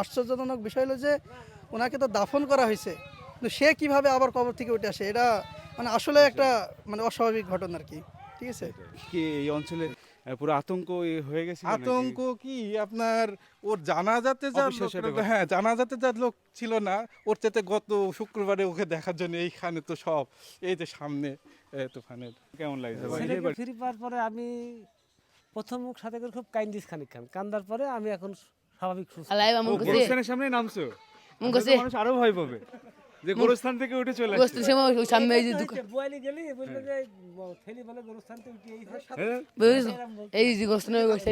আশ্চর্যজনক বিষয় হলো যে ওনাকে তো দাফন করা হয়েছে। কিন্তু সে কীভাবে আবার কবর থেকে উঠে আসে? এটা মানে আসলে একটা মানে অস্বাভাবিক ঘটনা আর কি। ঠিক আছে? কি এই অঞ্চলে পুরো আতঙ্ক হয়ে গেছে আতঙ্ক কি? আপনার ওর জানাজাতে যা। হ্যাঁ জানাজাতে যা লোক ছিল না ওর চাইতে গত শুক্রবারে ওকে দেখার জন্য এইখানে তো সব এই যে সামনে তুফানের। কেমন লাগছে পাওয়ার পরে আমি প্রথম সাথে করে খুব কাইন্দিস খানিকখান। কান্দার পরে আমি এখন স্বাভাবিক সুস্থ। করছে গোরস্থানের সামনে নামছো। মন করছে মানুষ আরও ভয় পাবে যে গোরস্থান থেকে উঠে চলে আসছে। সময় ওই সামনে এই যে দোকান বুয়ালি গেলি বলল যে ছেলে বলে গোরস্থান থেকে উঠে এই হ্যাঁ? এই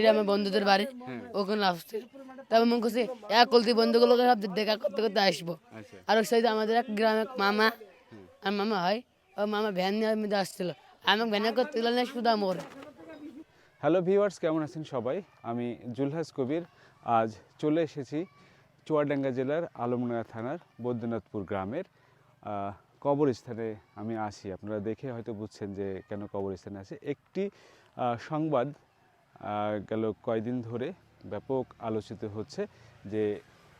যে আমার বন্ধুদের বাড়ি। ওখানে আসছে। তারপর মন করছে এক কলতি বন্ধুগুলোকে সব দেখা করতে করতে আসব। আচ্ছা। আর ওই সাইডে আমাদের এক গ্রামে মামা আর মামা হয়। ও মামা ভ্যান নিয়ে মধ্যে আসছিল। আমি ভ্যানে করতে না শুধু আমার হ্যালো ভিউয়ার্স কেমন আছেন সবাই? আমি জুলহাস কবির। আজ চলে এসেছি চুয়াডাঙ্গা জেলার আলমডাঙ্গা থানার বৈদ্যনাথপুর গ্রামের কবরস্থানে আমি আসি আপনারা দেখে হয়তো বুঝছেন যে কেন কবরস্থানে আসি একটি সংবাদ গেল কয়দিন ধরে ব্যাপক আলোচিত হচ্ছে যে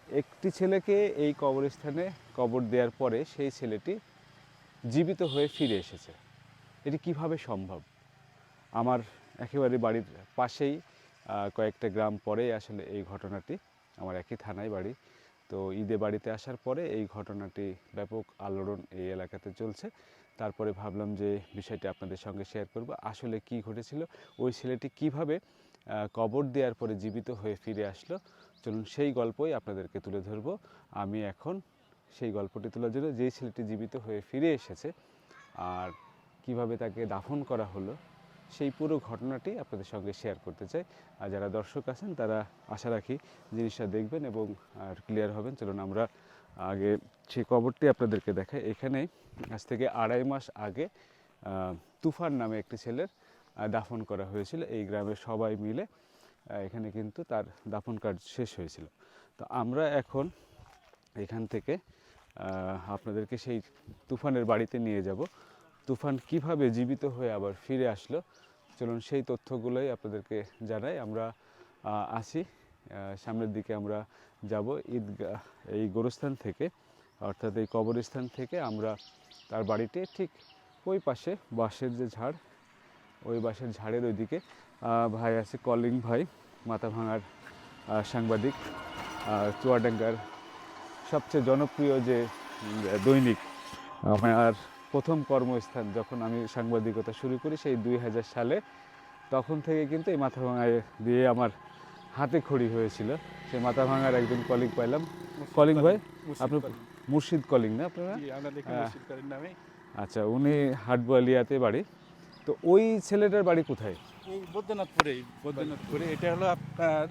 একটি ছেলেকে এই কবরস্থানে কবর দেওয়ার পরে সেই ছেলেটি জীবিত হয়ে ফিরে এসেছে। এটি কীভাবে সম্ভব? আমার একেবারে বাড়ির পাশেই কয়েকটা গ্রাম পরে আসলে এই ঘটনাটি আমার একই থানায় বাড়ি। তো ঈদে বাড়িতে আসার পরে এই ঘটনাটি ব্যাপক আলোড়ন এই এলাকাতে চলছে। তারপরে ভাবলাম যে বিষয়টি আপনাদের সঙ্গে শেয়ার করব। আসলে কি ঘটেছিল, ওই ছেলেটি কীভাবে কবর দেওয়ার পরে জীবিত হয়ে ফিরে আসলো, চলুন সেই গল্পই আপনাদেরকে তুলে ধরবো। আমি এখন সেই গল্পটি তোলার জন্য যেই ছেলেটি জীবিত হয়ে ফিরে এসেছে, আর কীভাবে তাকে দাফন করা হলো সেই পুরো ঘটনাটি আপনাদের সঙ্গে শেয়ার করতে চাই। আর যারা দর্শক আছেন, তারা আশা রাখি জিনিসটা দেখবেন এবং আর ক্লিয়ার হবেন। চলুন আমরা আগে সেই কবরটি আপনাদেরকে দেখাই। এখানে আজ থেকে আড়াই মাস আগে তুফান নামে একটি ছেলের দাফন করা হয়েছিল। এই গ্রামের সবাই মিলে এখানে কিন্তু তার দাফন কাজ শেষ হয়েছিল। তো আমরা এখন এখান থেকে আপনাদেরকে সেই তুফানের বাড়িতে নিয়ে যাব। তুফান কীভাবে জীবিত হয়ে আবার ফিরে আসলো? চলুন সেই তথ্যগুলোই আপনাদেরকে জানাই। আমরা আসি। সামনের দিকে আমরা যাব। ঈদগাহ, এই গোরস্থান থেকে, অর্থাৎ এই কবরস্থান থেকে আমরা তার বাড়িতে ঠিক ওই পাশে বাঁশের যে ঝাড়, ওই বাঁশের ঝাড়ের ওইদিকে ভাই আছে কলিং ভাই মাথা ভাঙার সাংবাদিক চুয়াডাঙ্গার সবচেয়ে জনপ্রিয় যে দৈনিক, আমার প্রথম কর্মস্থান যখন আমি সাংবাদিকতা শুরু করি সেই দুই হাজার সালে তখন থেকে কিন্তু এই মাথা ভাঙায় দিয়ে আমার হাতে খড়ি হয়েছিল। সেই মাথা ভাঙার একজন কলিগ পাইলাম। কলিং ভাই আপনার মুর্শিদ কলিং না আপনারা? আচ্ছা উনি হাটবোয়ালিয়াতে বাড়ি। তো ওই ছেলেটার বাড়ি কোথায়? এই বৈদ্যনাথপুরে বৈদ্যনাথপুরে। এটা হলো আপনার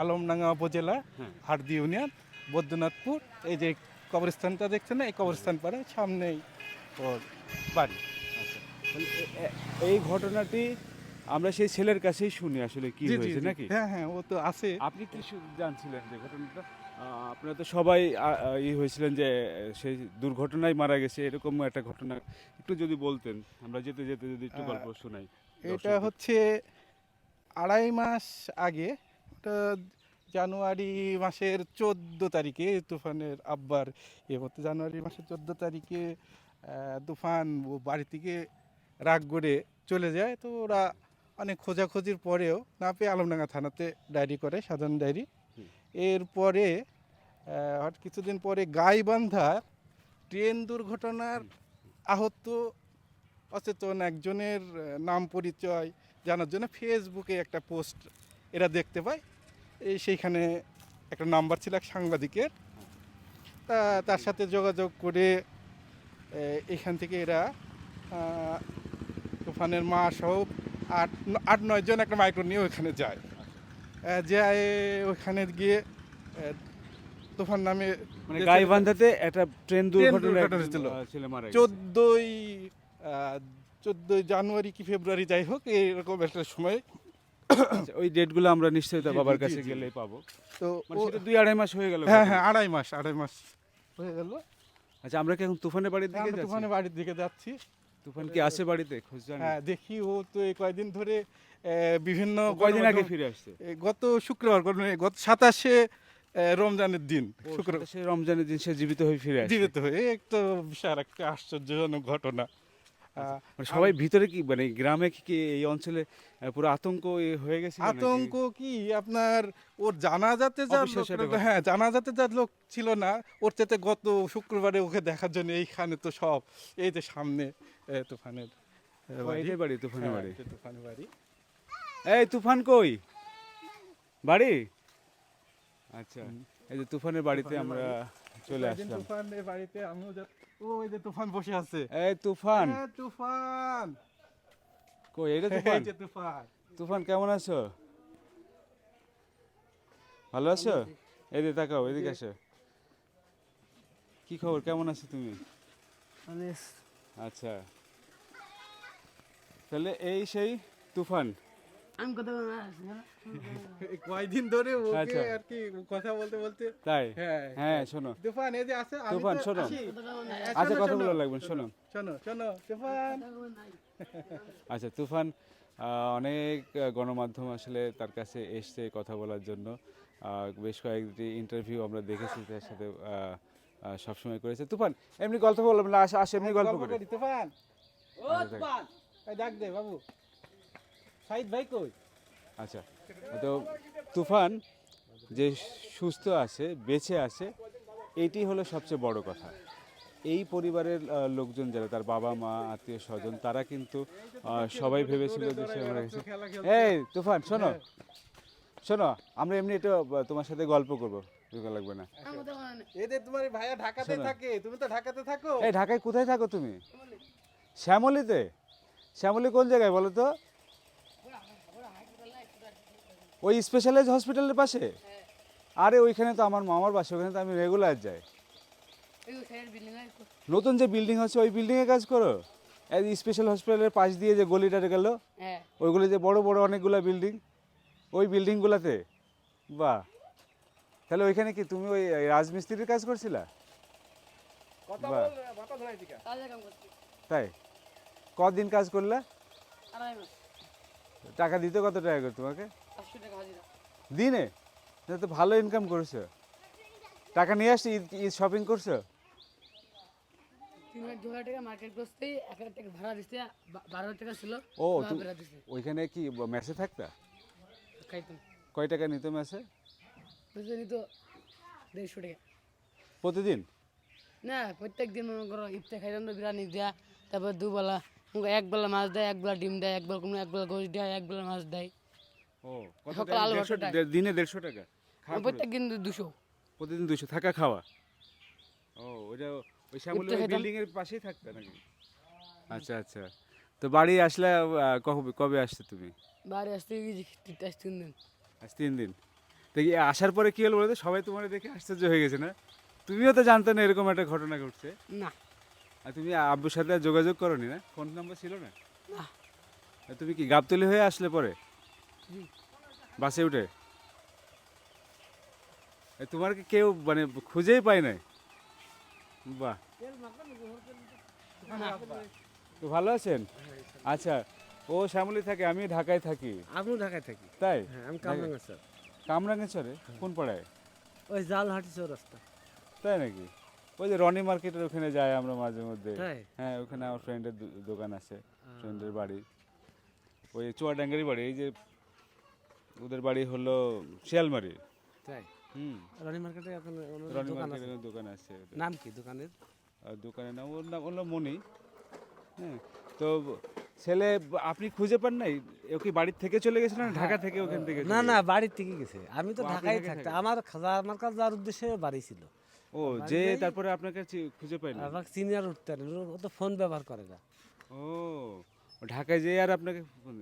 আলমডাঙ্গা উপজেলা হ্যাঁ। হারদি ইউনিয়ন বৈদ্যনাথপুর। এই যে কবরস্থানটা দেখছেন না? এই কবরস্থান পাড়ে সামনেই ওর বাড়ি। এ- এ- এই ঘটনাটি আমরা সেই ছেলের কাছেই শুনি আসলে কি হয়েছে নাকি? হ্যাঁ হ্যাঁ ও তো আছে। আপনি কি জানছিলেন যে ঘটনাটা? আপনারা তো সবাই ই হয়েছিলেন যে সেই দুর্ঘটনায় মারা গেছে এরকম একটা ঘটনা। একটু যদি বলতেন আমরা যেতে যেতে যদি একটু গল্প শোনাই এটা হচ্ছে আড়াই মাস আগে ওটা জানুয়ারি মাসের চোদ্দ তারিখে তুফানের আব্বার এ মতো জানুয়ারি মাসের চোদ্দ তারিখে তুফান ও বাড়ি থেকে রাগ করে চলে যায়। তো ওরা অনেক খোঁজাখুঁজির পরেও না পেয়ে আলমডাঙ্গা থানাতে ডায়েরি করে সাধারণ ডায়েরি। এরপরে হঠাৎ কিছুদিন পরে গাইবান্ধার ট্রেন দুর্ঘটনার আহত অচেতন একজনের নাম পরিচয় জানার জন্য ফেসবুকে একটা পোস্ট এরা দেখতে পায়। এই সেইখানে একটা নাম্বার ছিল এক সাংবাদিকের। তা তার সাথে যোগাযোগ করে এখান থেকে এরা তুফানের মা সহ আট আট নয় জন একটা মাইক্রো নিয়ে ওখানে যায়। যায় ওখানে গিয়ে তুফান নামে মানে গাইবান্ধাতে একটা ট্রেন দুর্ঘটনা। ছেলে চোদ্দোই চোদ্দোই জানুয়ারি কি ফেব্রুয়ারি যাই হোক এরকম একটা সময়। আচ্ছা, ওই ডেটগুলো আমরা নিশ্চয়ই তার বাবার কাছে। গেলেই পাবো। তো মানে দুই আড়াই মাস হয়ে গেল হ্যাঁ হ্যাঁ আড়াই মাস আড়াই মাস হয়ে গেল। আচ্ছা আমরা কি এখন তুফানের বাড়ির দিকে যাচ্ছি? তুফানের বাড়ির দিকে যাচ্ছি। তুফান কি আসে বাড়িতে? খোঁজ জানি। হ্যাঁ দেখি ও তো এই কয়দিন ধরে বিভিন্ন কয়দিন আগে ফিরে আসছে? গত শুক্রবার গত সাতাশে রমজানের দিন। শুক্রবার শুক্র রমজানের দিন সে জীবিত হয়ে ফিরে জীবিত হয়ে এক তো বিশাল একটা আশ্চর্যজনক ঘটনা। মানে সবাই ভিতরে কি মানে গ্রামে কি কি এই অঞ্চলে পুরো আতঙ্ক হয়ে গেছে আতঙ্ক কি? আপনার ওর জানাজাতে যা। হ্যাঁ জানাজাতে যা লোক ছিল না ওর চাইতে গত শুক্রবারে ওকে দেখার জন্য এইখানে তো সব এই যে সামনে তুফানের বাড়ি। বাড়ি। তুফানের হ্যাঁ, বাড়ি? তুফানের বাড়ি। এই তুফান কই? বাড়ি? আচ্ছা এই যে তুফানের বাড়িতে আমরা চলে আসলাম। তুফানের বাড়িতে আমিও ওই যে তুফান বসে আছে। এই তুফান। তুফান। কই এটা এই তুফান? যে তুফান। তুফান কেমন আছো? ভালো আছো? এই যে তাকাও এদিকে আসো। কি খবর? কেমন আছো তুমি? আচ্ছা। তাহলে এই সেই তুফান। আমি কথা বলব না। এই কয়দিন ধরে ওকে আচ্ছা। আর কি কথা বলতে বলতে তাই? হ্যাঁ হ্যাঁ শোনো। তুফান এই যে আছে আমি তুফান, শোনো। হ্যাঁ, আচ্ছা কথা বলা লাগবে শোনো। শোনো শোনো তুফান। আচ্ছা তুফান অনেক গণমাধ্যম আসলে তার কাছে এসছে কথা বলার জন্য। আহ, বেশ কয়েকটি ইন্টারভিউ আমরা দেখেছি তার সাথে সবসময় করেছে। তুফান এমনি গল্প বললাম না আসে এমনি গল্প করি। তুফান। আচ্ছা, ডাক দে বাবু। সাইদ ভাই কই? আচ্ছা তো তুফান যে সুস্থ আছে বেঁচে আছে এটি হলো সবচেয়ে বড় কথা। এই পরিবারের লোকজন যারা তার বাবা মা আত্মীয় স্বজন তারা কিন্তু সবাই ভেবেছিল যে সে মারা গেছে। এই তুফান শোনো শোনো আমরা এমনি একটু আহ, তোমার সাথে গল্প করব দরকার লাগবে না। যে তোমার ভাইয়া ঢাকাতে। থাকে তুমি তো ঢাকাতে থাকো। এই ঢাকায় কোথায় থাকো তুমি? শ্যামলিতে? শ্যামলি কোন জায়গায় বলো তো? ওই স্পেশালাইজ হসপিটালের পাশে? আরে ওইখানে তো আমার মামার বাসা ওখানে তো আমি রেগুলার যাই। নতুন যে বিল্ডিং হচ্ছে ওই বিল্ডিংয়ে কাজ করো? এই স্পেশাল হসপিটালের পাশ দিয়ে যে গলিটা গেল হ্যাঁ। ওইগুলো যে বড় বড় অনেকগুলো বিল্ডিং ওই বিল্ডিংগুলোতে বাহ! তাহলে ওইখানে কি তুমি ওই রাজমিস্ত্রির কাজ করছিলা? তাই? কদিন কাজ করলে? টাকা দিতে কত টাকা করে তোমাকে? দিনে? তো ভালো ইনকাম করছ। টাকা নিয়ে আসছি ঈদ ঈদ শপিং করছ? এক ও ওইখানে কি মেসে থাকতা? কয় টাকা নিত মেসে? বুঝতে নিত দেড়শো টাকা। প্রতিদিন? না প্রত্যেক দিন মনে করো ইফতার খাইতাম তো বিরিয়ানি দেয়া তারপর দুবেলা করো একবেলা মাছ দেয় একবেলা ডিম দেয় একবেলা কোনো একবেলা গোস দেয় একবেলা মাছ দেয়। ও সকালে আলু দিনে দেড়শো টাকা? প্রত্যেক দিন দুশো। প্রতিদিন দুশো? থাকা খাওয়া? ও ওইটা ওই শ্যামলি বিল্ডিং এর পাশেই থাকতে নাকি? আচ্ছা আচ্ছা। তো বাড়ি আসলে কবে কবে আসছে তুমি? বাড়ি আসতে তিন দিন। আজ তিন দিন। তো আসার পরে কি হলো বলতো? সবাই তোমার দেখে আশ্চর্য হয়ে গেছে না? তুমিও তো জানতে না এরকম একটা ঘটনা ঘটছে? না। আর তুমি আব্বুর সাথে যোগাযোগ করনি না? ফোন নাম্বার ছিল না? না। তুমি কি গাবতলি হয়ে আসলে পরে। বাসে উঠে? তোমার কি কেউ মানে খুঁজেই পায় নাই? বাহ। ভালো আছেন? আচ্ছা ও শ্যামলি থাকে আমি ঢাকায় থাকি। আমিও ঢাকায় থাকি। তাই? হ্যাঁ আমি কামরাঙ্গা স্যার। কামরাঙ্গেশ্বরে? কোন পাড়ায়? ওই জালহাটি চৌরাস্তা। তাই নাকি? ওই যে রনি মার্কেটের ওখানে যাই আমরা মাঝে মধ্যে। হ্যাঁ ওখানে আমার ফ্রেন্ডের দোকান আছে ফ্রেন্ডের বাড়ি। ওই চুয়াডাঙ্গারি বাড়ি এই যে ওদের বাড়ি হলো শিয়ালমারি। তাই? হুম। রনি মার্কেটে এখন রনি দোকান আছে? মার্কেটের দোকান আছে নাম কি দোকানের? দোকানের নাম ওর নাম হলো মনি হ্যাঁ তো ছেলে আপনি খুঁজে পান নাই? ও কি বাড়ির থেকে চলে গেছিল না ঢাকা থেকে ওখান থেকে না না বাড়ির থেকে গেছে। আমি তো ঢাকায় থাকেন? আমার খাজা আমার কাছে যাওয়ার উদ্দেশ্যে বাড়ি ছিল। ও যে তারপরে আপনার কাছে খুঁজে পাই না আমাকে সিনিয়র উঠতে পারে না, ও তো ফোন ব্যবহার করে না। ও ঢাকায় যেয়ে আর আপনাকে ফোন?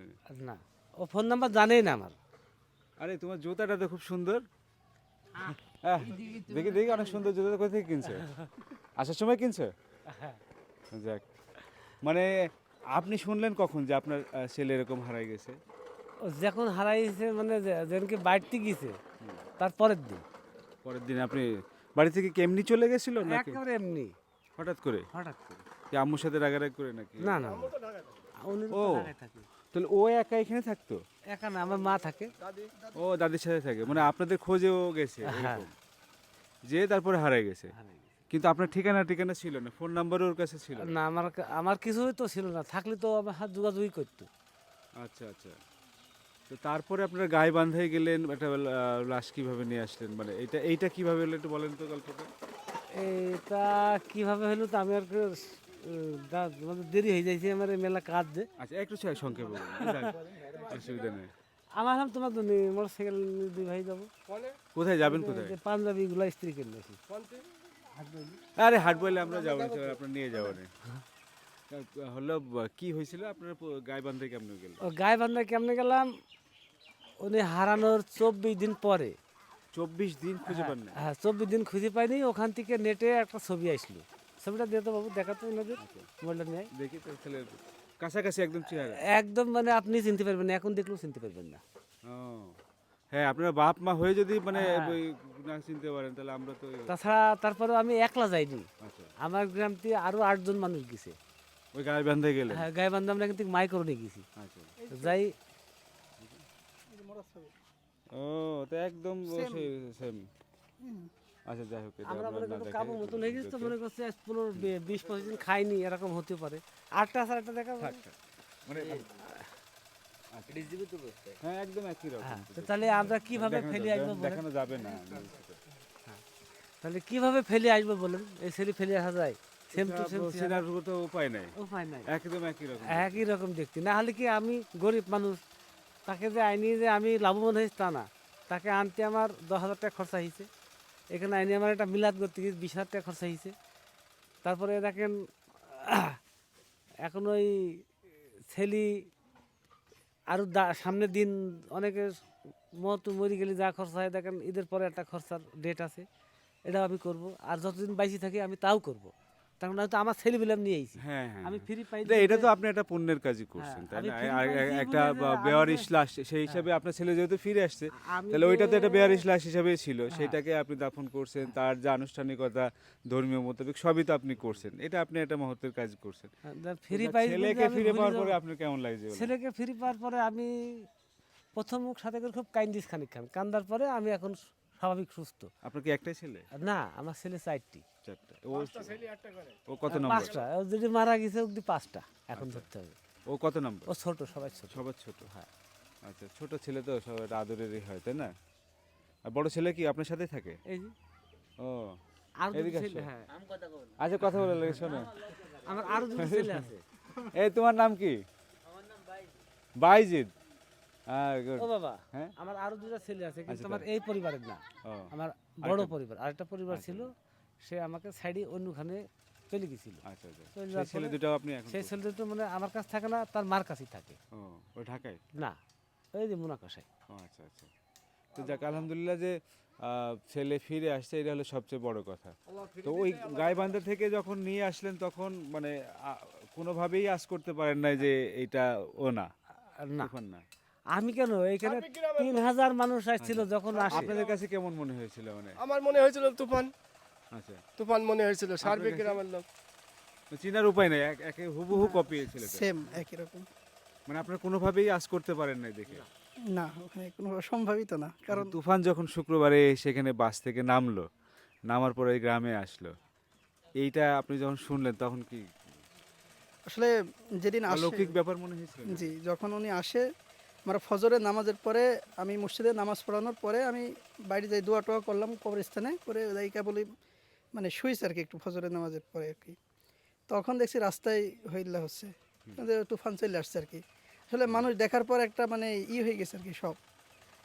না ও ফোন নাম্বার জানেই না আমার। আরে তোমার জুতাটা তো খুব সুন্দর। দেখি দেখি অনেক সুন্দর জুতা কোথা থেকে কিনছে? আসার সময় কিনছে? যাক মানে আপনি শুনলেন কখন যে আপনার ছেলে এরকম হারাই গেছে? যখন হারাইছে মানে যে- যেদিনকে বাড়িতে গেছে তার পরের দিন। পরের দিন আপনি বাড়ি থেকে কেমনি চলে গেছিল নাকি? একেবারে এমনি। হঠাৎ করে? হঠাৎ করে। কি আম্মুর সাথে রাগারাগ করে নাকি? না না। উনি ও। তাহলে ও একা এখানে থাকতো? একা না আমার মা থাকে। ও দাদির সাথে থাকে মানে আপনাদের খোঁজেও গেছে হ্যাঁ। যে তারপরে হারাই গেছে। কিন্তু আপনার ঠিকানা ঠিকানা ছিল না ফোন নাম্বারও ওর কাছে ছিল না। আমার আমার কিছুই তো ছিল না থাকলে তো আমার হাত যোগাযোগই করতো। আচ্ছা আচ্ছা। তো তারপরে আপনারা গায়ে বান্ধাই গেলেন একটা লাশ কীভাবে নিয়ে আসলেন? মানে এটা এইটা কীভাবে হলো একটু বলেন তো গল্পটা। এটা কীভাবে হলো তো আমি আর দেরি হয়ে যাইছে আমার মেলা কাজ যে। আচ্ছা একটু সংক্ষেপে অসুবিধা নেই। আমার হাম তোমার তো মোটর সাইকেল দুই ভাই যাব। কোথায় যাবেন কোথায়? পাঞ্জাবি গুলা স্ত্রী কিনেছি আরে হাট বলে আমরা যাব আপনার নিয়ে যাব না। হলো কি হয়েছিল আপনার গায়ে কেমন গেল? ও গায়ে বান্ধা কেমনে গেলাম? উনি হারানোর চব্বিশ দিন পরে। চব্বিশ দিন খুঁজে পান না হ্যাঁ চব্বিশ দিন খুঁজে পাইনি ওখান থেকে নেটে একটা ছবি আসলো। ছবিটা দিয়ে তো বাবু দেখাতো ওনাদের মোবাইলটা নিয়ে দেখি তো তাহলে কাছাকাছি একদম চেহারা। একদম মানে আপনি চিনতে পারবেন না এখন দেখলেও চিনতে পারবেন না। হ্যাঁ আপনার বাপ মা হয়ে যদি মানে হ্যাঁ। ওই না চিনতে পারেন তাহলে আমরা তো তাছাড়া তারপরে আমি একলা যাইনি। আচ্ছা। আমার গ্রাম থেকে আরও আটজন মানুষ গেছে। ওই গায়ে বান্ধে গেলেন? হ্যাঁ গায়ে বান্ধব আমরা কিন্তু মাই করে নিয়ে গেছি। আচ্ছা। যাই। ও তো একদম সেম আচ্ছা যাই হোক আমরা মনে কাবু মতন হয়ে গেছে তো মনে করছে আজ পনেরো বিশ পঁচিশ দিন খাইনি এরকম হতে পারে। আটটা সাড়ে আটটা দেখা। মানে হ্যাঁ একদম একই রকম। হ্যাঁ তাহলে আমরা কীভাবে ফেলে আসব বলেন? দেখানো যাবে না তাহলে কীভাবে ফেলে আসব বলেন? এই ফেলে আসা যায়? সেম টু সেম চেনার তো উপায় নাই। উপায় নাই। একদম একই রকম। একই রকম দেখতে। না হলে কি আমি গরিব মানুষ তাকে যে আইনি যে আমি লাভবান হয়েছি তা না। তাকে আনতে আমার দশ হাজার টাকা খরচা হয়েছে। এখানে আইনে আমার একটা মিলাদ করতে গিয়ে বিশ হাজার টাকা খরচা হয়েছে। তারপরে দেখেন, এখন ওই ছেলি আরও সামনের দিন অনেকে মত মরি গেলে যা খরচা হয়, দেখেন ঈদের পরে একটা খরচার ডেট আছে। এটাও আমি করব। আর যতদিন বাইসি থাকি, আমি তাও করব। তার মানে হয়তো আমার নিয়ে আইছি। হ্যাঁ হ্যাঁ আমি হ্যাঁ। ফ্রি পাই এটা- তো আপনি একটা পুণ্যের কাজই করছেন তাই না? একটা বেয়ারিশ লাশ সেই হিসাবে আপনার ছেলে যেহেতু ফিরে আসছে তাহলে ওইটা তো একটা বেয়ারিশ লাশ হিসাবে ছিল। সেটাকে আপনি দাফন করছেন তার যে আনুষ্ঠানিকতা ধর্মীয় মোতাবেক সবই তো আপনি করছেন। এটা আপনি একটা মহত্বের কাজ করছেন। ফ্রি পাই ছেলেকে ফিরে পাওয়ার পরে আপনার কেমন লাগছে ছেলেকে ফ্রি পাওয়ার পরে আমি প্রথম সাথে করে খুব কাইন্দিস খানিক খান। কান্দার পরে আমি এখন স্বাভাবিক সুস্থ। আপনার কি একটাই ছেলে? না আমার ছেলে চারটি। চারটা। ও ও কত নম্বর? পাঁচটা। ও যদি মারা গেছে অব্দি পাঁচটা এখন ধরতে হবে। ও কত নম্বর? ও ছোট সবাই ছোট। সবার ছোট। হ্যাঁ। আচ্ছা ছোট ছেলে তো সবার আদরেরই হয় তাই না? আর বড় ছেলে কি আপনার সাথে থাকে? এই যে। ও। আর দুটো ছেলে। হ্যাঁ। আচ্ছা কথা বলে লাগে শোনো। আমার আরও দুটো ছেলে আছে। এই তোমার নাম কি? বাইজিদ হ্যাঁ good. ও বাবা হ্যাঁ? আমার আরও দুটো ছেলে আছে কিন্তু আচ্ছা, আমার এই পরিবারের না। আমার বড় পরিবার আরেকটা পরিবার ছিল। সে আমাকে সাইডে অন্যখানে চলে গেছিল। আচ্ছা আচ্ছা। সেই ছেলে পরে- আপনি এখন সেই ছেলে দুটো মানে আমার কাছে থাকে না তার মার কাছেই থাকে। ও ঢাকায়? না ওই যে মুনাকষাই ও আচ্ছা আচ্ছা। তো যাক আলহামদুলিল্লাহ যে ছেলে ফিরে আসছে এটা হলো সবচেয়ে বড় কথা। তো ওই গাইবান্ধা থেকে যখন নিয়ে আসলেন তখন মানে কোনোভাবেই আশ করতে পারেন না যে এটা ও না। আর না। আমি কেন? এখানে তিন হাজার মানুষ আসছিল যখন আসে। আপনাদের কাছে কেমন মনে হয়েছিল মানে? আমার মনে হয়েছিল তুফান। আচ্ছা। তুফান মনে হয়েছিল সার্বিক গ্রামের লোক চিনার উপায় নেই এক- হুবহু কপি ছিল সেম একই রকম। মানে আপনারা কোনোভাবেই আশ করতে পারেন নাই দেখে? না ওখানে কোনো সম্ভাবিত না কারণ কারণ তুফান যখন শুক্রবারে সেখানে বাস থেকে নামলো নামার পরে গ্রামে আসলো। এইটা আপনি যখন শুনলেন তখন কি আসলে যেদিন অলৌকিক ব্যাপার মনে হয়েছিল? জি যখন উনি আসে আমরা ফজরের নামাজের পরে আমি মসজিদে নামাজ পড়ানোর পরে আমি বাইরে যাই দোয়া টোয়া করলাম কবরস্থানে করে যাইকা বলি মানে শুয়েছে আর কি একটু ফজরের নামাজের পরে আর কি। তখন দেখছি রাস্তায় হইল্লা হচ্ছে। তুফান চলে আসছে আর কি। আসলে মানুষ দেখার পর একটা মানে ই হয়ে গেছে আর কি সব।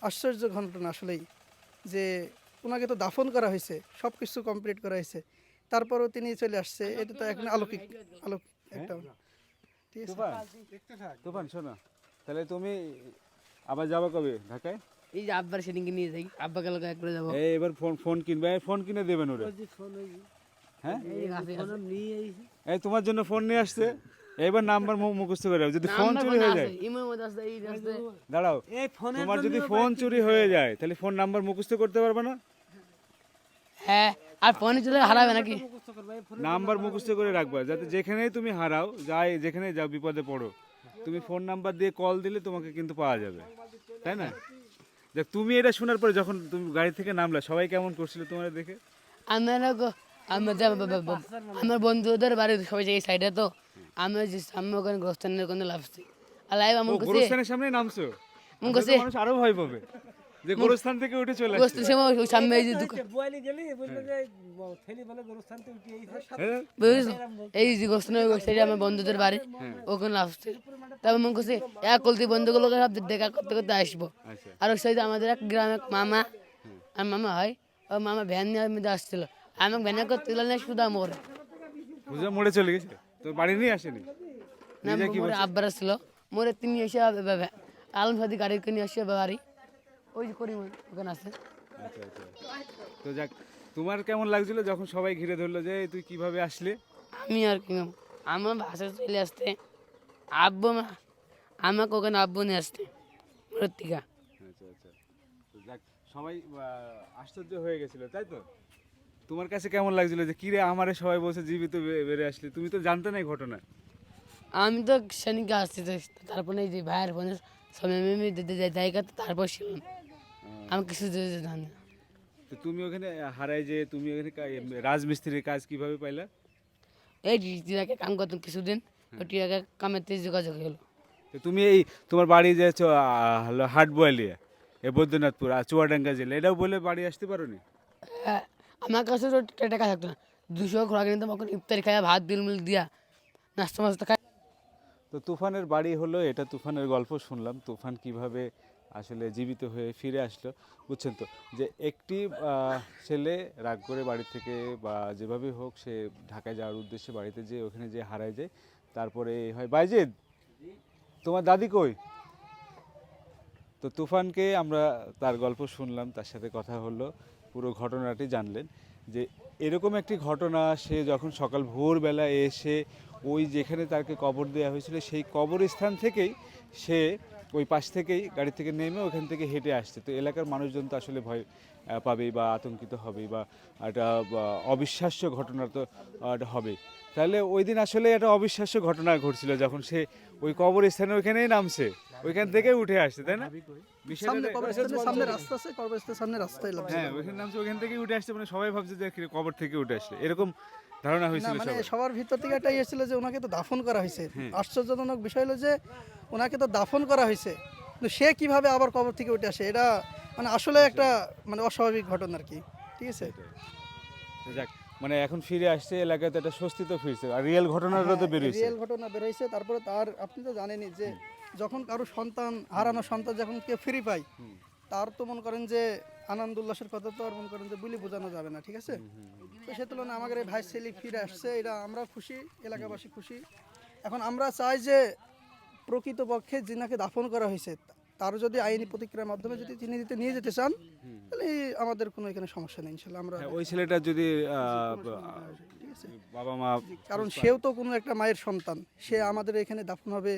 আশ্চর্য ঘটনা আসলেই যে ওনাকে তো দাফন করা হয়েছে সব কিছু কমপ্লিট করা হয়েছে। তারপরও তিনি চলে আসছে। এটা তো এখন আলৌকিক আলৌকিক একটা ঠিক আছে। তুফান তুফান শোনো। তাহলে তুমি আবার যাব কবে? ঢাকায়? এই যে আব্বার সেদিনকে নিয়ে যাই লোক একবারে যাব এই এবার ফোন ফোন কিনবে ফোন কিনে দেবেন ওরে। হ্যাঁ? এই তোমার জন্য ফোন নিয়ে আসছে এবার নাম্বার মুখস্থ করে রাখো। যদি ফোন চুরি হয়ে যায়। দাঁড়াও তোমার যদি ফোন চুরি হয়ে যায় তাহলে ফোন নাম্বার মুখস্থ করতে পারবে না? হ্যাঁ আর ফোনে চলে হারাবে নাকি? নাম্বার মুখস্থ করে রাখবা যাতে যেখানেই তুমি হারাও যাই যেখানে যাও বিপদে পড়ো। তুমি ফোন নাম্বার দিয়ে কল দিলে তোমাকে কিন্তু পাওয়া যাবে। তাই না? দেখ তুমি এটা শোনার পরে যখন তুমি গাড়ি থেকে নামলা সবাই কেমন করছিল তোমার দেখে? আমরা গো- আমরা বন্ধুদের বাড়ি সবাই জায়গায় সাইডে তো আমরা যে সামনে ওখানে গোস্তানের ওখানে লাভছি আর লাইভ আমার গোস্তানের সামনে নামছো। আমার কাছে মানুষ আরও ভয় পাবে। যে গোরস্থান থেকে উঠে চলে আসছে। গোস্তের সময় ওই সামনে এই যে দোকান গেলি বুঝলো যে ছেলে বলে গরুস্থান থেকে উঠে আইছে হ্যাঁ? বুঝেছ? এই যে গোস্তারি আমার বন্ধুদের বাড়ি ওখানে লাভছি তারপর মনে করছি এক কলতি বন্ধুগুলোকে সব দেখা করতে করতে আসব। আচ্ছা। আর ওই সাইডে আমাদের এক গ্রামে মামা আর মামা হয় ও মামা ভ্যান নিয়ে মধ্যে আসছিল। আমাকে ভ্যানে করতে দিল না শুধু আমার বুঝে মরে চলে গেছে? তো বাড়ি নিয়ে আসেনি? না? আব্বার ছিল মোরে তিনি এসে আলম সাদি গাড়ি কিনে আসছে বাড়ি। ওই যে করি ওখানে আছে। আচ্ছা আচ্ছা। তো যাক তোমার কেমন লাগছিল যখন সবাই ঘিরে ধরলো যে তুই কীভাবে আসলে? আমি আর কি আমার বাসা চলে আসতে আব্বু মা আমাকে ওখানে আব্বু নিয়ে আসতে থেকে আচ্ছা আচ্ছা। তো যাক সবাই আশ্চর্য হয়ে গেছিল তাই তো? তোমার কাছে কেমন লাগছিল যে কিরে আমারে সবাই বলছে জীবিত বেড়ে আসলে? তুমি তো জানতে নাই ঘটনা। আমি তো সেদিনকে আসছি তারপরে এই যে ভাইয়ের ফোনে সময় মিমি জায়গা তারপর ছিলাম আমি কিছু জানি না তো তুমি ওখানে হারাই যে তুমি ওখানে কা- রাজমিস্ত্রির কাজ কীভাবে পাইলা? এই টিরাকে কাম করতাম কিছুদিন ওই টিরাকে কামেতে যোগাযোগ হলো। তো তুমি এই তোমার বাড়ি যে হলো হাট বয়ালিয়া এ বৈদ্যনাথপুর আর চুয়াডাঙ্গা জেলা এটাও বলে বাড়ি আসতে পারো নি হ্যাঁ, আমার কাছে তো টা- টাকা থাকতো না। দুশো খোরাক নিতাম ওখানে ইফতারি খাই ভাত বিল মিল দিয়া নাস্তা মাস্তা খাই। তো তুফানের বাড়ি হলো এটা তুফানের গল্প শুনলাম। তুফান কীভাবে আসলে জীবিত হয়ে ফিরে আসলো। বুঝছেন তো? যে একটি ছেলে রাগ করে বাড়ি থেকে বা যেভাবে হোক সে ঢাকায় যাওয়ার উদ্দেশ্যে বাড়িতে যে ওখানে যে হারায় যায়। তারপরে হয়, বাইজেদ, তোমার দাদি কই? তো তুফানকে আমরা তার গল্প শুনলাম, তার সাথে কথা হলো, পুরো ঘটনাটি জানলেন। যে এরকম একটি ঘটনা, সে যখন সকাল ভোরবেলা এসে ওই যেখানে তাকে কবর দেওয়া হয়েছিল, সেই কবরস্থান থেকেই সে ওই পাশ থেকেই গাড়ি থেকে নেমে ওখান থেকে হেঁটে আসছে। তো এলাকার মানুষজন তো আসলে ভয় পাবেই বা আতঙ্কিত হবেই বা একটা অবিশ্বাস্য ঘটনা তো হবেই। তাহলে ওই দিন আসলে একটা অবিশ্বাস্য ঘটনা ঘটছিল যখন সে ওই কবরস্থানে ওইখানেই নামছে। ওইখান থেকে উঠে আসছে তাই না? সামনে রাস্তা আছে কবরস্থানের সামনে রাস্তায় হ্যাঁ ওইখানে নামছে ওইখান থেকে উঠে আসছে মানে সবাই ভাবছে যে কবর থেকে উঠে আসছে। এরকম ধারণা হয়েছিল মানে সবার। ভিতর থেকে একটা এসেছিল যে ওনাকে তো দাফন করা হয়েছে। হ্যাঁ। আশ্চর্যজনক বিষয় হলো যে ওনাকে তো দাফন করা হয়েছে। কিন্তু সে কীভাবে আবার কবর থেকে উঠে আসে এটা মানে আসলে একটা মানে অস্বাভাবিক ঘটনা আর কি ঠিক আছে? যাক মানে এখন ফিরে আসছে এলাকায় তো একটা স্বস্তি তো ফিরছে আর রিয়েল ঘটনাটা তো বেরিয়েছে রিয়েল ঘটনা বেরোইছে তারপরে তার আপনি তো জানেনই যে যখন কারও সন্তান হারানো সন্তান যখন কেউ ফ্রি পায় তার তো মনে করেন যে আনন্দ উল্লাসের কথা তো অর্পণ করেন যে বুলি বোঝানো যাবে না ঠিক আছে? তো সে তুলনায় আমাদের এই ভাই ছেলে ফিরে আসছে এটা আমরা খুশি এলাকাবাসী খুশি। এখন আমরা চাই যে প্রকৃতপক্ষে যিনাকে দাফন করা হয়েছে তার যদি আইনি প্রতিক্রিয়ার মাধ্যমে যদি তিনি দিতে নিয়ে যেতে চান তাহলে আমাদের কোনো এখানে সমস্যা নেই ইনশাল্লাহ আমরা হ্যাঁ, ওই ছেলেটা যদি ঠিক আছে? বাবা মা কারণ সেও তো কোনো একটা মায়ের সন্তান সে আমাদের এখানে দাফন হবে।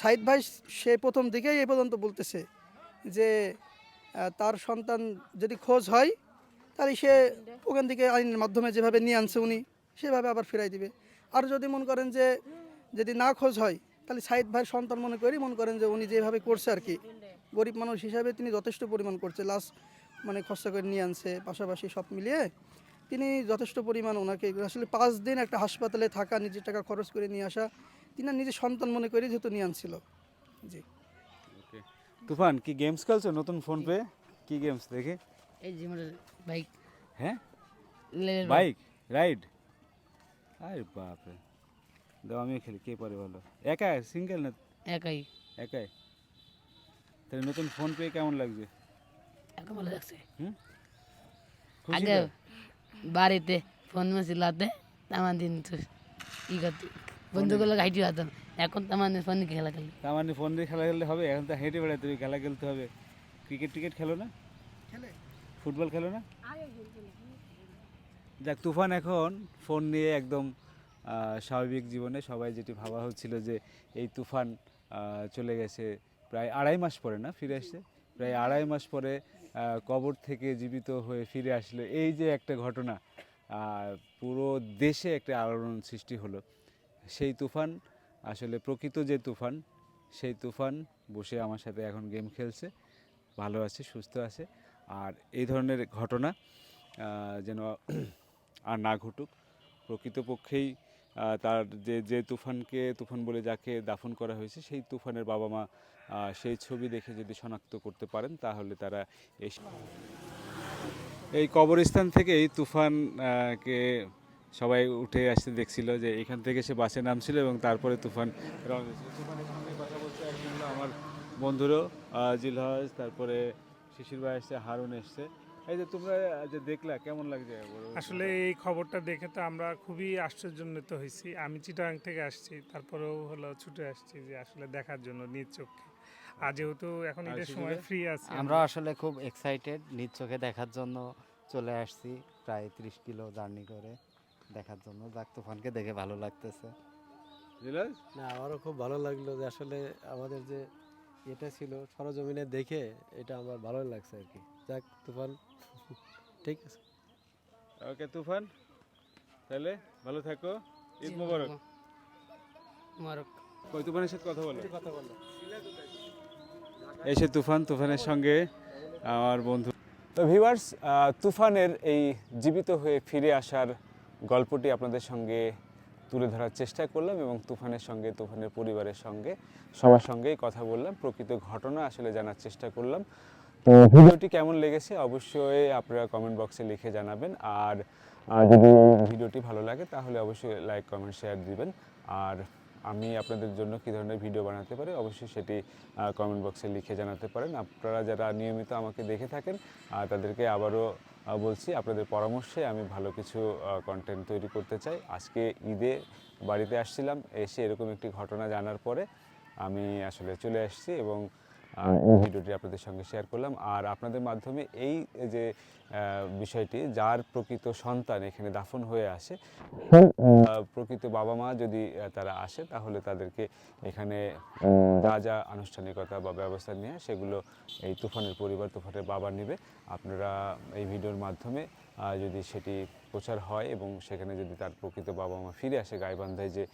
সাইদ ভাই সে প্রথম দিকেই এ পর্যন্ত বলতেছে যে তার সন্তান যদি খোঁজ হয়, তাহলে সে ওখান থেকে আইনের মাধ্যমে যেভাবে নিয়ে আনছে উনি, সেভাবে আবার ফিরাই দিবে। আর যদি মনে করেন যে যদি না খোঁজ হয়, তাহলে সাইদ ভাইয়ের সন্তান মনে করি মনে করেন যে উনি যেভাবে করছে আর কি। গরিব মানুষ হিসাবে তিনি যথেষ্ট পরিমাণ করছে। লাশ মানে খরচা করে নিয়ে আনছে, পাশাপাশি সব মিলিয়ে তিনি যথেষ্ট পরিমাণ ওনাকে আসলে পাঁচ দিন একটা হাসপাতালে থাকা, নিজের টাকা খরচ করে নিয়ে আসা, তিনি নিজের সন্তান মনে করে যেহেতু নিয়ে আনছিল। জি। তুফান কি গেমস খেলছো? নতুন ফোন পে কি গেমস দেখে। এই যে বাইক হ্যাঁ? বাইক রাইড আরে বাপরে। দাও আমিও খেলি কে পারে ভালো একা সিঙ্গেল না? একাই। একাই? তাহলে নতুন ফোন পে কেমন লাগছে? একা ভালো লাগছে। খুশি আগে তো? বাড়িতে ফোন মেসিলাতে তামান দিন তো ই করতে। বন্ধুগুলো হাইটি হতাম এখন তামান ফোন দিয়ে খেলা খেলি তার মানে ফোন দিয়ে খেলা খেললে হবে এখন তো হেঁটে বেড়াতে হবে খেলা খেলতে হবে। ক্রিকেট টিকেট খেলো না? খেলে। ফুটবল খেলো না? যাক তুফান এখন ফোন নিয়ে একদম স্বাভাবিক জীবনে সবাই যেটি ভাবা হচ্ছিল যে এই তুফান চলে গেছে প্রায় আড়াই মাস পরে না ফিরে আসছে প্রায় আড়াই মাস পরে কবর থেকে জীবিত হয়ে ফিরে আসলো। এই যে একটা ঘটনা পুরো দেশে একটা আলোড়ন সৃষ্টি হলো। সেই তুফান আসলে প্রকৃত যে তুফান সেই তুফান বসে আমার সাথে এখন গেম খেলছে। ভালো আছে সুস্থ আছে। আর এই ধরনের ঘটনা যেন আর না ঘটুক প্রকৃতপক্ষেই তার যে যে তুফানকে তুফান বলে যাকে দাফন করা হয়েছে সেই তুফানের বাবা মা সেই ছবি দেখে যদি শনাক্ত করতে পারেন তাহলে তারা এই কবরস্থান থেকেই তুফান আহ, কে সবাই উঠে আসতে দেখছিল যে এখান থেকে সে বাসে নামছিল এবং তারপরে তুফান রওনা তুফানের সঙ্গে কথা বলতে একজন আমার বন্ধুরও জিলহজ তারপরে শিশির ভাই এসছে হারুন এসছে। এই যে তোমরা যে দেখলা কেমন লাগছে? আসলে এই খবরটা দেখে তো আমরা খুবই আশ্চর্যান্বিত হয়েছি। আমি চিটাং থেকে আসছি তারপরেও হলো ছুটে আসছি যে আসলে দেখার জন্য নিজ চোখে। আর যেহেতু এখন ঈদের সময় ফ্রি আছি আমরা আসলে খুব এক্সাইটেড নিজ চোখে দেখার জন্য চলে আসছি প্রায় ত্রিশ কিলো জার্নি করে। দেখার জন্য। যাক তুফানকে দেখে ভালো লাগতেছে। না আমারও খুব ভালো লাগল যে আসলে আমাদের যে এটা ছিল সরজমিনে দেখে এটা আমার ভালো লাগছে আর কি। যাক তুফান। ঠিক আছে। ওকে তুফান। তাহলে ভালো থাকো। ঈদ মোবারক। মুবারক। কই তুফানের সাথে কথা বলো? এসে তুফান তুফানের সঙ্গে আমার বন্ধু। তো ভিউয়ার্স তুফানের এই জীবিত হয়ে ফিরে আসার গল্পটি আপনাদের সঙ্গে তুলে ধরার চেষ্টা করলাম এবং তুফানের সঙ্গে, তুফানের পরিবারের সঙ্গে, সবার সঙ্গেই কথা বললাম, প্রকৃত ঘটনা আসলে জানার চেষ্টা করলাম। ভিডিওটি কেমন লেগেছে অবশ্যই আপনারা কমেন্ট বক্সে লিখে জানাবেন। আর যদি ভিডিওটি ভালো লাগে তাহলে অবশ্যই লাইক কমেন্ট শেয়ার দিবেন। আর আমি আপনাদের জন্য কী ধরনের ভিডিও বানাতে পারি অবশ্যই সেটি কমেন্ট বক্সে লিখে জানাতে পারেন। আপনারা যারা নিয়মিত আমাকে দেখে থাকেন তাদেরকে আবারও বলছি, আপনাদের পরামর্শে আমি ভালো কিছু কন্টেন্ট তৈরি করতে চাই। আজকে ঈদে বাড়িতে আসছিলাম, এসে এরকম একটি ঘটনা জানার পরে আমি আসলে চলে আসছি এবং এই ভিডিওটি আপনাদের সঙ্গে শেয়ার করলাম। আর আপনাদের মাধ্যমে এই যে বিষয়টি যার প্রকৃত সন্তান এখানে দাফন হয়ে আসে প্রকৃত বাবা মা যদি তারা আসে তাহলে তাদেরকে এখানে যা যা আনুষ্ঠানিকতা বা ব্যবস্থা নিয়ে সেগুলো এই তুফানের পরিবার তুফানের বাবা নেবে। আপনারা এই ভিডিওর মাধ্যমে যদি সেটি প্রচার হয় এবং সেখানে যদি তার প্রকৃত বাবা মা ফিরে আসে গাইবান্ধায় যে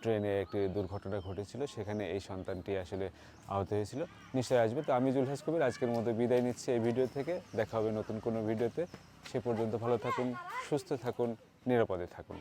ট্রেনে একটি দুর্ঘটনা ঘটেছিল, সেখানে এই সন্তানটি আসলে আহত হয়েছিল। নিশ্চয়ই আসবে। তো আমি জুলহাস কবির আজকের মতো বিদায় নিচ্ছি এই ভিডিও থেকে। দেখা হবে নতুন কোনো ভিডিওতে। সে পর্যন্ত ভালো থাকুন, সুস্থ থাকুন, নিরাপদে থাকুন।